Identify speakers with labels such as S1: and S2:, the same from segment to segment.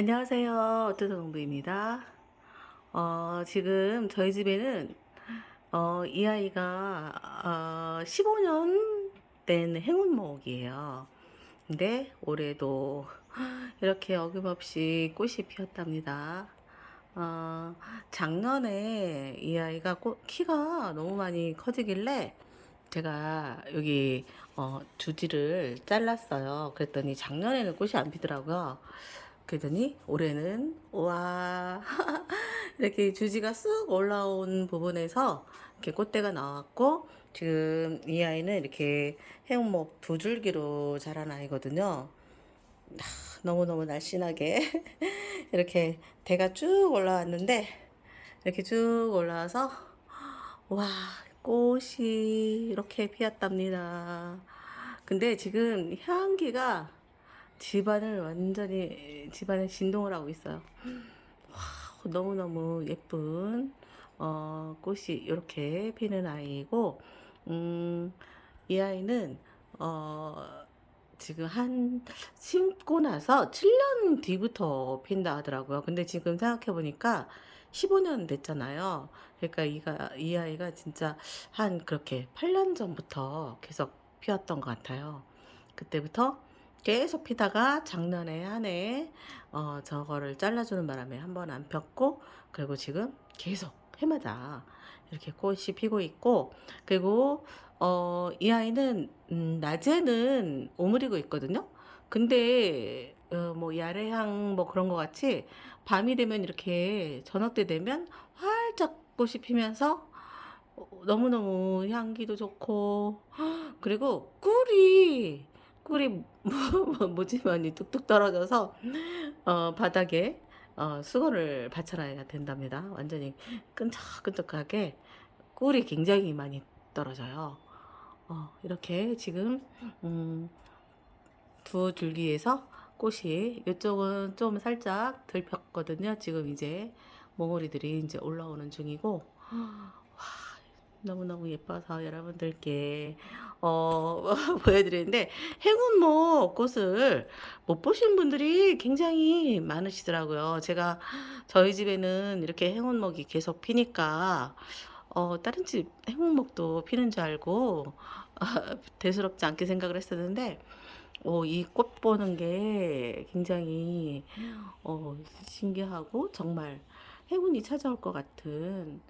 S1: 안녕하세요. 어뜨동부입니다. 어, 지금 저희 집에는 어, 이 아이가 어, 15년 된 행운목이에요. 근데 올해도 이렇게 어김없이 꽃이 피었답니다. 어, 작년에 이 아이가 꽃, 키가 너무 많이 커지길래 제가 여기 어, 주지를 잘랐어요. 그랬더니 작년에는 꽃이 안 피더라고요. 그러더니 올해는 와 이렇게 주지가 쑥 올라온 부분에서 이렇게 꽃대가 나왔고 지금 이 아이는 이렇게 해운목 두 줄기로 자란 아이거든요. 아, 너무너무 날씬하게 이렇게 대가 쭉 올라왔는데 이렇게 쭉 올라와서 와 꽃이 이렇게 피었답니다. 근데 지금 향기가 집안을 완전히 집안에 진동을 하고 있어요. 와, 너무너무 예쁜 어, 꽃이 이렇게 피는 아이고 음, 이 아이는 어, 지금 한 심고 나서 7년 뒤부터 핀다 하더라고요. 근데 지금 생각해 보니까 15년 됐잖아요. 그러니까 이가 이 아이가 진짜 한 그렇게 8년 전부터 계속 피었던 것 같아요. 그때부터 계속 피다가 작년에 한해 어, 저거를 잘라주는 바람에 한 번 안 폈고 그리고 지금 계속 해마다 이렇게 꽃이 피고 있고 그리고 어, 이 아이는 음, 낮에는 오므리고 있거든요. 근데 어, 뭐 야레향 뭐 그런 것 같이 밤이 되면 이렇게 저녁 때 되면 활짝 꽃이 피면서 어, 너무너무 향기도 좋고 그리고 꿀이 꿀이 뭐, 뭐지 많이 뚝뚝 떨어져서 어, 바닥에 어, 수건을 받쳐놔야 된답니다. 완전히 끈적끈적하게 꿀이 굉장히 많이 떨어져요. 어, 이렇게 지금 음, 두 줄기에서 꽃이 이쪽은 좀 살짝 덜 폈거든요. 지금 이제 몽우리들이 이제 올라오는 중이고 와, 너무너무 예뻐서 여러분들께 어, 보여드리는데 행운모 꽃을 못 보신 분들이 굉장히 많으시더라고요. 제가 저희 집에는 이렇게 행운목이 계속 피니까 어, 다른 집 행운목도 피는 줄 알고 대수롭지 않게 생각을 했었는데 어, 이꽃 보는 게 굉장히 어, 신기하고 정말 행운이 찾아올 것 같은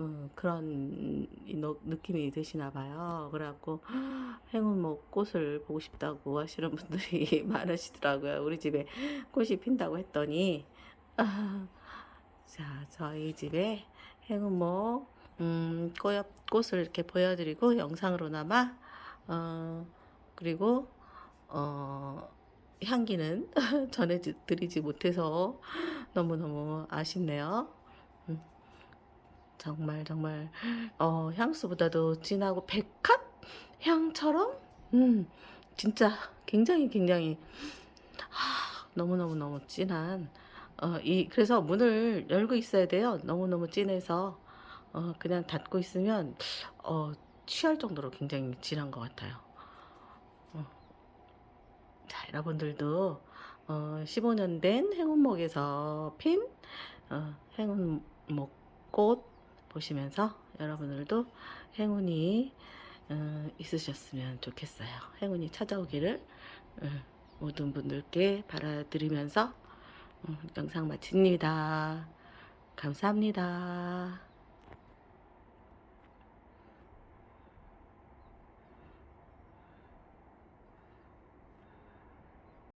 S1: 음, 그런 느낌이 드시나 봐요. 그래갖고 행운 뭐 꽃을 보고 싶다고 하시는 분들이 많으시더라고요. 우리 집에 꽃이 핀다고 했더니 아, 자 저희 집에 행운 뭐 음, 꽃, 꽃을 이렇게 보여드리고 영상으로나마 어, 그리고 어, 향기는 전해드리지 못해서 너무너무 아쉽네요. 음, 정말 정말 어, 향수보다도 진하고 백합 향처럼 음, 진짜 굉장히 굉장히 아, 너무너무 너무 진한 어, 이 그래서 문을 열고 있어야 돼요. 너무너무 진해서 어, 그냥 닫고 있으면 어, 취할 정도로 굉장히 진한 것 같아요. 어. 자, 여러분들도 어, 15년 된 행운목에서 핀 어, 행운목 꽃 보시면서 여러분들도 행운이 어, 있으셨으면 좋겠어요. 행운이 찾아오기를 어, 모든 분들께 바라드리면서 어, 영상 마칩니다. 감사합니다.